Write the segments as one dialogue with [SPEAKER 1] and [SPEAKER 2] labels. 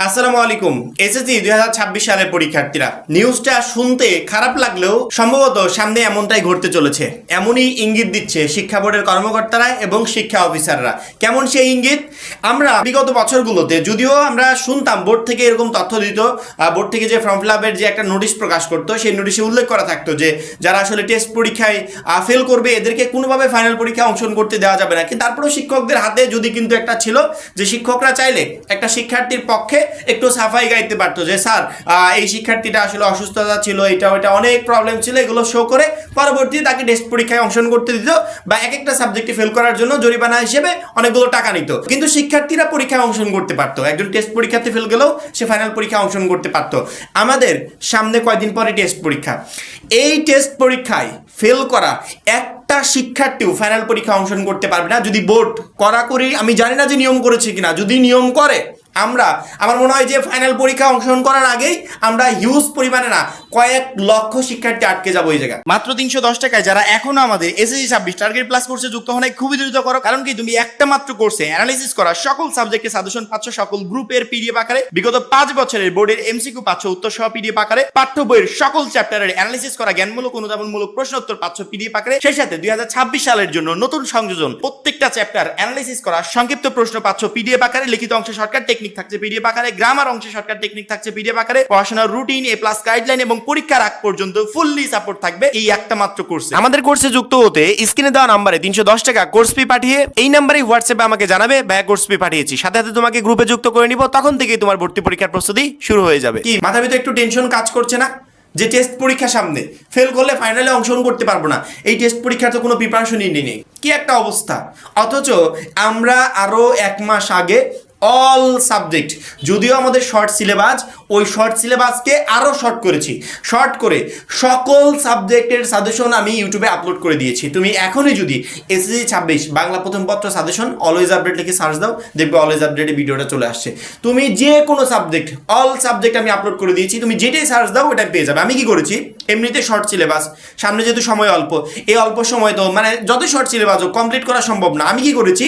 [SPEAKER 1] আসসালামু আলাইকুম, এসএসসি দুই হাজার ছাব্বিশ সালের পরীক্ষার্থীরা। নিউজটা শুনতে খারাপ লাগলেও সম্ভবত সামনে এমনটাই ঘটতে চলেছে। এমনই ইঙ্গিত দিচ্ছে শিক্ষা বোর্ডের কর্মকর্তারা এবং শিক্ষা অফিসাররা। কেমন সেই ইঙ্গিত? আমরা বিগত বছরগুলোতে যদিও আমরা শুনতাম বোর্ড থেকে এরকম তথ্য দিত বোর্ড থেকে যে ফর্ম ফিল আপের যে একটা নোটিশ প্রকাশ করতো, সেই নোটিশে উল্লেখ করা থাকতো যে যারা আসলে টেস্ট পরীক্ষায় ফেল করবে, এদেরকে কোনোভাবে ফাইনাল পরীক্ষায় অংশগ্রহণ করতে দেওয়া যাবে না। কিন্তু তারপরেও শিক্ষকদের হাতে যদি কিন্তু একটা ছিল যে শিক্ষকরা চাইলে একটা শিক্ষার্থীর পক্ষে একটু সাফাই গাইতে পারতো যে, স্যার এই শিক্ষার্থীটা আসলে অসুস্থতা ছিল, এটা, ওইটা অনেক প্রবলেম ছিল, এগুলো শো করে পরবর্তীতে তাকে টেস্ট পরীক্ষায় অংশগ্রহণ করতে দিত বা এক একটা সাবজেক্টে ফেল করার জন্য জরিমানা হিসেবে অনেকগুলো টাকা নিত। কিন্তু শিক্ষার্থীরা পরীক্ষায় অংশগ্রহণ করতে পারতো। একজন টেস্ট পরীক্ষাতে ফেল গেলেও সে ফাইনাল পরীক্ষায় অংশগ্রহণ করতে পারতো। আমাদের সামনে কয়দিন পরে টেস্ট পরীক্ষা? এই টেস্ট পরীক্ষায় ফেল করা একটা শিক্ষার্থীও ফাইনাল পরীক্ষা অংশগ্রহণ করতে পারবে না। যদি বোর্ড কড়াকড়ি, আমি জানি না যে নিয়ম করেছে কিনা, যদি নিয়ম করে আমরা, আমার মনে হয় যে ফাইনাল পরীক্ষা অংশগ্রহণ করার আগেই আমরা হিউজ পরিমাণে না কয়েক লক্ষ শিক্ষার্থী আটকে যাব এই জায়গায়। মাত্র তিনশো দশ টাকায় যারা এখনও আমাদের এসএসসি ছাব্বিশ টার্গেট প্লাস কোর্সে যুক্ত হন খুবই দ্রুত করো। কারণ কি, তুমি একটা মাত্র কোর্সে অ্যানালিসিস করা সকল সাবজেক্টের সাজেশন পাচ্ছ সকল গ্রুপের পিডিএফ আকারে। বিগত পাঁচ বছরের বোর্ডের এমসিকিউ পাচ্ছ উত্তর সহ পিডিএফ আকারে। পাঠ্য বইয়ের সকল চ্যাপ্টারের অ্যানালিসিস করা জ্ঞানমূলক অনুধাবনমূলক প্রশ্ন উত্তর পাচ্ছ পিডিএফ আকারে। সেই সাথে দুই হাজার ছাব্বিশ সালের জন্য নতুন সংযোজন প্রত্যেকটা চ্যাপ্টার অ্যানালিসিস করা সংক্ষিপ্ত প্রশ্ন পাচ্ছ পিডিএফ আকারে। লিখিত অংশে সরকার টেকনিক থাকছে পিডিএফ আকারে গ্রামার অংশে শর্টকাট টেকনিক থাকছে পিডিএফ আকারে পড়াশোনার রুটিন এ প্লাস গাইডলাইন এবং পরীক্ষার আগ পর্যন্ত ফুললি সাপোর্ট থাকবে এই একটা মাত্র কোর্সে আমাদের কোর্সে যুক্ত হতে স্ক্রিনে দেওয়া নাম্বারে তিনশো দশ টাকা কোর্স ফি পাঠিয়ে এই নাম্বারে হোয়াটসঅ্যাপে আমাকে জানাবে ব্যয় কোর্স ফি পাঠিয়েছি। সাথে সাথে তোমাকে গ্রুপে যুক্ত করে নিব তখন থেকেই তোমার ভর্তি পরীক্ষার প্রস্তুতি শুরু হয়ে যাবে। কি মাথা ভিতরে একটু টেনশন কাজ করছে না? যে টেস্ট পরীক্ষা সামনে ফেল করলে ফাইনালে অংশগ্রহণ করতে পারব না। এই টেস্ট পরীক্ষার তো কোনো প্রিপারেশনই নেই। কি একটা অবস্থা। অথচ আমরা আরও এক মাস আগে অল সাবজেক্ট যদিও আমাদের শর্ট সিলেবাস ওই শর্ট সিলেবাসকে আরও শর্ট করেছি। শর্ট করে সকল সাবজেক্টের সাজেশন আমি ইউটিউবে আপলোড করে দিয়েছি। তুমি এখনই যদি এসএসসি ছাব্বিশ, বাংলা প্রথম পত্র সাজেশন অলওয়েজ আপডেট লিখে সার্চ দাও, দেখবে অলওয়েজ আপডেটে ভিডিওটা চলে আসছে। তুমি যে কোনো সাবজেক্ট অল সাবজেক্ট আমি আপলোড করে দিয়েছি, তুমি যেটাই সার্চ দাও, ওটা পেয়ে যাবে। আমি কি করেছি? এমনিতে শর্ট সিলেবাস সামনে যেহেতু সময় অল্প, এই অল্প সময় তো মানে যত শর্ট সিলেবাস হোক কমপ্লিট করা সম্ভব না। আমি কি করেছি,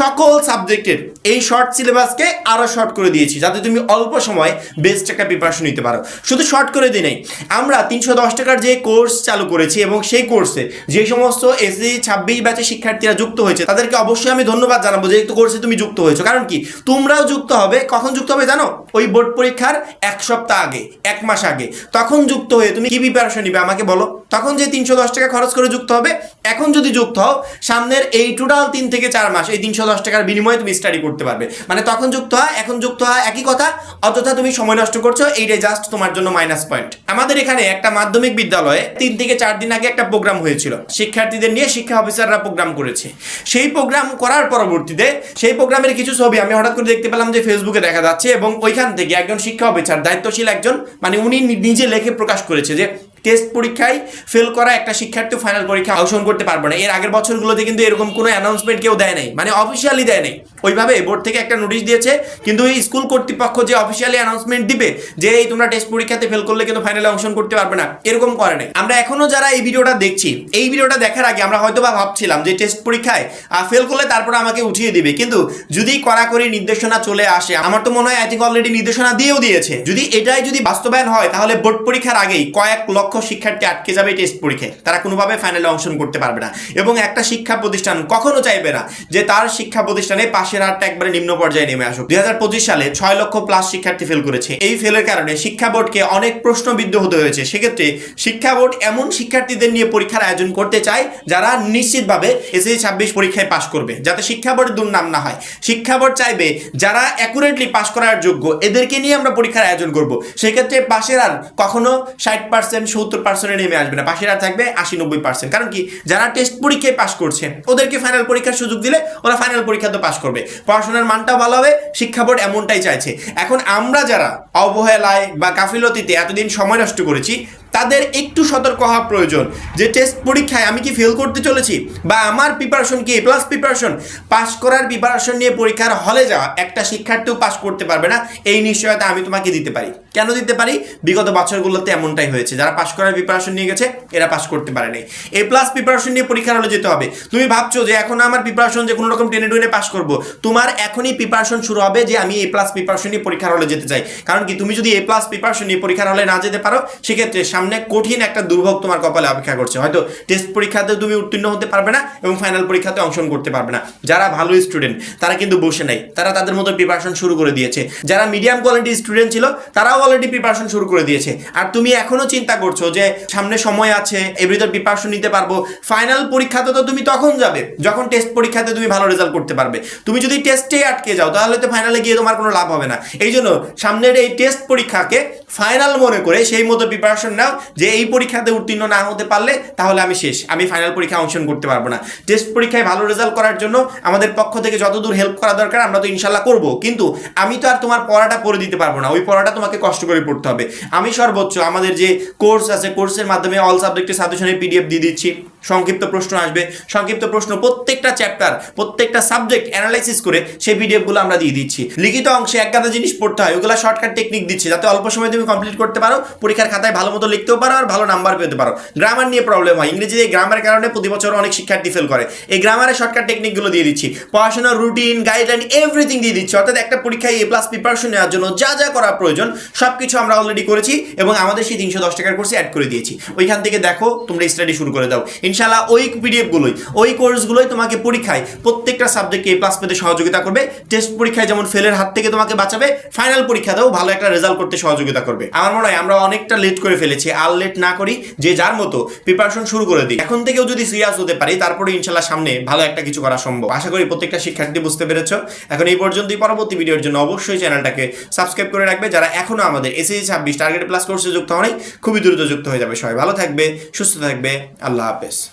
[SPEAKER 1] সকল সাবজেক্টের এই শর্ট সিলেবাসকে আরও শর্ট করে দিয়েছি, যাতে তুমি অল্প সময় বেস্ট একটা প্রিপারেশন নিতে পারো। শুধু শর্ট করে দিই নাই, আমরা তিনশো দশ টাকার যে কোর্স চালু করেছি এবং সেই কোর্সে যে সমস্ত এসএসসি ছাব্বিশ ব্যাচের শিক্ষার্থীরা যুক্ত হয়েছে, তাদেরকে অবশ্যই আমি ধন্যবাদ জানাব যে একটু কোর্সে তুমি যুক্ত হয়েছো। কারণ কি, তোমরাও যুক্ত হবে, কখন যুক্ত হবে জানো? ওই বোর্ড পরীক্ষার এক সপ্তাহ আগে, এক মাস আগে। তখন যুক্ত হয়ে তুমি কি প্রিপারেশন নিবে, আমাকে বলো। তখন যে তিনশো দশ টাকা খরচ করে যুক্ত হবে, এখন যদি যুক্ত হও, সামনের এই টোটাল তিন থেকে চার মাস, এই তিনশো দশ টাকার বিনিময়ে তুমি স্টাডি করতে পারবে। মানে তখন যুক্ত হয় এখন যুক্ত হয় একই কথা, অযথা তুমি সময় নষ্ট করছ, এইটাই জাস্ট তোমার জন্য মাইনাস পয়েন্ট আমাদের এখানে একটা মাধ্যমিক বিদ্যালয়ে তিন থেকে চার দিন আগে একটা প্রোগ্রাম হয়েছিল। শিক্ষার্থীদের নিয়ে শিক্ষা অফিসাররা প্রোগ্রাম করেছে। সেই প্রোগ্রাম করার পরবর্তীতে, সেই প্রোগ্রামের কিছু ছবি আমি হঠাৎ করে দেখতে পেলাম যে ফেসবুকে দেখা যাচ্ছে এবং ওইখান থেকে একজন শিক্ষা অফিসার দায়িত্বশীল একজন মানে উনি নিজে লেখে প্রকাশ করেছে যে টেস্ট পরীক্ষায় ফেল করা একটা শিক্ষার্থী ফাইনাল পরীক্ষা অংশগ্রহণ করতে পারবে না। এর আগের বছরগুলোতে কিন্তু এরকম কোনো অ্যানাউন্সমেন্ট কেউ দেয় নাই। মানে অফিসিয়ালি দেয় নাই। ওইভাবে বোর্ড থেকে একটা নোটিশ দিয়েছে, কিন্তু এই স্কুল কর্তৃপক্ষ যে অফিসিয়ালি অ্যানাউন্সমেন্ট দিবে যে এই তোমরা টেস্ট পরীক্ষাতে ফেল করলে কিন্তু ফাইনালে অংশগ্রহণ করতে পারবে না, এরকম করে নাই। আমরা এখনও যারা এই ভিডিওটা দেখছি, এই ভিডিওটা দেখার আগে আমরা হয়তো বা ভাবছিলাম যে টেস্ট পরীক্ষায় ফেল করলে তারপরে আমাকে উঠিয়ে দিবে। কিন্তু যদি কড়াকড়ি নির্দেশনা চলে আসে, আমার তো মনে হয় আই থিঙ্ক অলরেডি নির্দেশনা দিয়েও দিয়েছে। যদি এটাই যদি বাস্তবায়ন হয়, তাহলে বোর্ড পরীক্ষার আগেই কয়েক লক্ষ শিক্ষার্থী আটকে যাবে টেস্ট পরীক্ষায়। তারা কোনোভাবে ফাইনালে অংশগ্রহণ করতে পারবে না। এবং একটা শিক্ষা প্রতিষ্ঠান কখনো চাইবে না যে তার শিক্ষা প্রতিষ্ঠানে পাশের হারটা একবারে নিম্ন পর্যায়ে নেমে আসুক। দুই হাজার পঁচিশ সালে ছয় লক্ষ প্লাস শিক্ষার্থী ফেল করেছে। এই ফেলের কারণে শিক্ষা বোর্ডকে অনেক প্রশ্নবিদ্ধ হতে হয়েছে। সেক্ষেত্রে শিক্ষা বোর্ড এমন শিক্ষার্থীদের নিয়ে পরীক্ষার আয়োজন করতে চায় যারা নিশ্চিতভাবে এসএসসি ছাব্বিশ পরীক্ষায় পাশ করবে। যাতে শিক্ষা বোর্ডের দুর্নাম না হয়। শিক্ষা বোর্ড চাইবে যারা অ্যাকুরেটলি পাশ করার যোগ্য, এদেরকে নিয়ে আমরা পরীক্ষার আয়োজন করব। সেক্ষেত্রে পাশের আর কখনো ষাট পার্সেন্ট সত্তর পার্সেন্টে নেমে আসবে না, পাশের আর থাকবে আশি নব্বই পার্সেন্ট কারণ কি? যারা টেস্ট পরীক্ষায় পাশ করছে, ওদেরকে ফাইনাল পরীক্ষার সুযোগ দিলে ওরা ফাইনাল পরীক্ষা তো পাশ করবে। পড়াশোনার মানটা ভালো হবে, শিক্ষা বোর্ড এমনটাই চাইছে। এখন আমরা যারা অবহেলায় বা কাফিলতিতে এতদিন সময় নষ্ট করেছি তাদের একটু সতর্ক হওয়া প্রয়োজন। যে টেস্ট পরীক্ষায় আমি কি ফেল করতে চলেছি বা আমার প্রিপারেশন কি? এ প্লাস প্রিপারেশন পাস করার প্রিপারেশন নিয়ে পরীক্ষার হলে যাওয়া। একটা শিক্ষার্থীও পাস করতে পারবে না। এই নিশ্চয়তা আমি তোমাকে দিতে পারি। কেন দিতে পারি? বিগত বছরগুলোতে এমনটাই হয়েছে। যারা পাস করার প্রিপারেশন নিয়ে গেছে, এরা পাস করতে পারে নাই। এ প্লাস প্রিপারেশন নিয়ে পরীক্ষার হলে যেতে হবে। তুমি ভাবছ যে এখন আমার প্রিপারেশন যে কোনো রকম টেনে টুনে পাস করব। তোমার এখনই প্রিপারেশন শুরু হবে যে আমি এ প্লাস প্রিপারেশন নিয়ে পরীক্ষার হলে যেতে চাই। কারণ কি, তুমি যদি এ প্লাস প্রিপারেশন নিয়ে পরীক্ষার হলে না যেতে পারো, সেক্ষেত্রে সামনে কঠিন একটা দুর্ভোগ তোমার কপালে অপেক্ষা করছে। হয়তো টেস্ট পরীক্ষাতে তুমি উত্তীর্ণ হতে পারবে না এবং ফাইনাল পরীক্ষাতে অংশগ্রহণ করতে পারবে না। যারা ভালো স্টুডেন্ট তারা কিন্তু বসে নাই। তারা তাদের মতো প্রিপারেশন শুরু করে দিয়েছে। যারা মিডিয়াম কোয়ালিটি স্টুডেন্ট ছিল, তারাও অলরেডি প্রিপারেশন শুরু করে দিয়েছে। আর তুমি এখনও চিন্তা করছ যে সামনে সময় আছে ভিতর প্রিপারেশন নিতে পারব। ফাইনাল পরীক্ষাতে তো তুমি তখন যাবে, যখন টেস্ট পরীক্ষাতে তুমি ভালো রেজাল্ট করতে পারবে। তুমি যদি টেস্টে আটকে যাও, তাহলে তো ফাইনালে গিয়ে তোমার কোনো লাভ হবে না। এই জন্য সামনের এই টেস্ট পরীক্ষাকে ফাইনাল মনে করে সেই মতো প্রিপারেশন নাও। যে এই পরীক্ষাতে উত্তীর্ণ না হতে পারলে তাহলে আমি শেষ। আমি ফাইনাল পরীক্ষায় অংশগ্রহণ করতে পারব না। টেস্ট পরীক্ষায় ভালো রেজাল্ট করার জন্য আমাদের পক্ষ থেকে যতদূর হেল্প করা দরকার আমরা তো ইনশাল্লাহ করব। কিন্তু আমি তো আর তোমার পড়াটা পড়ে দিতে পারব না। ওই পড়াটা তোমাকে কষ্ট করে পড়তে হবে। আমি সর্বোচ্চ আমাদের যে কোর্স আছে কোর্সের মাধ্যমে অল সাবজেক্টের সাজেশনের পিডিএফ দিয়ে দিচ্ছি। সংক্ষিপ্ত প্রশ্ন আসবে। সংক্ষিপ্ত প্রশ্ন প্রত্যেকটা চ্যাপ্টার প্রত্যেকটা সাবজেক্ট অ্যানালাইসিস করে সেই পিডিএফগুলো আমরা দিয়ে দিচ্ছি। লিখিত অংশে এক গাদা জিনিস পড়তে হয়। ওগুলো শর্টকাট টেকনিক দিচ্ছে। যাতে অল্প সময় তুমি কমপ্লিট করতে পারো। পরীক্ষার খাতায় ভালো মতো লিখতেও পারো আর ভালো নাম্বার পেতে পারো। গ্রামার নিয়ে প্রবলেম হয়। ইংরেজিতে গ্রামারের কারণে প্রতি বছর অনেক শিক্ষার্থী ফেল করে। এই গ্রামারের শর্টকাট টেকনিকগুলো দিয়ে দিচ্ছি। পড়াশোনার রুটিন গাইডলাইন এভরিথিং দিয়ে দিচ্ছি। অর্থাৎ একটা পরীক্ষায় এ প্লাস প্রিপারেশন নেওয়ার জন্য যা যা করা প্রয়োজন সব কিছু আমরা অলরেডি করেছি এবং আমাদের সেই তিনশো দশ টাকার কোর্সে অ্যাড করে দিয়েছি। ওইখান থেকে দেখো, তোমরা স্টাডি শুরু করে দাও। ইনশাল্লাহ ওই পিডিএফগুলোই ওই কোর্সগুলোই তোমাকে পরীক্ষায় প্রত্যেকটা সাবজেক্টে এ প্লাস পেতে সহযোগিতা করবে। টেস্ট পরীক্ষায় যেমন ফেলের হাত থেকে তোমাকে বাঁচাবে ফাইনাল পরীক্ষাতেও ভালো একটা রেজাল্ট করতে সহযোগিতা করবে। আমার মনে হয় আমরা অনেকটা লেট করে ফেলেছি। আর লেট না করি, যে যার মতো প্রিপারেশন শুরু করে দিই। এখন থেকেও যদি সিরিয়াস হতে পারি, তারপরে ইনশাল্লাহ সামনে ভালো একটা কিছু করা সম্ভব। আশা করি প্রত্যেকটা শিক্ষার্থী বুঝতে পেরেছ। এখন এই পর্যন্তই। পরবর্তী ভিডিওর জন্য অবশ্যই চ্যানেলটাকে সাবস্ক্রাইব করে রাখবে। যারা এখনও আমাদের এসএসসি ছাব্বিশ টার্গেট প্লাস কোর্সে যুক্ত হয় খুবই দ্রুত যুক্ত হয়ে যাবে সবাই। ভালো থাকবে, সুস্থ থাকবে। আল্লাহ হাফেজ।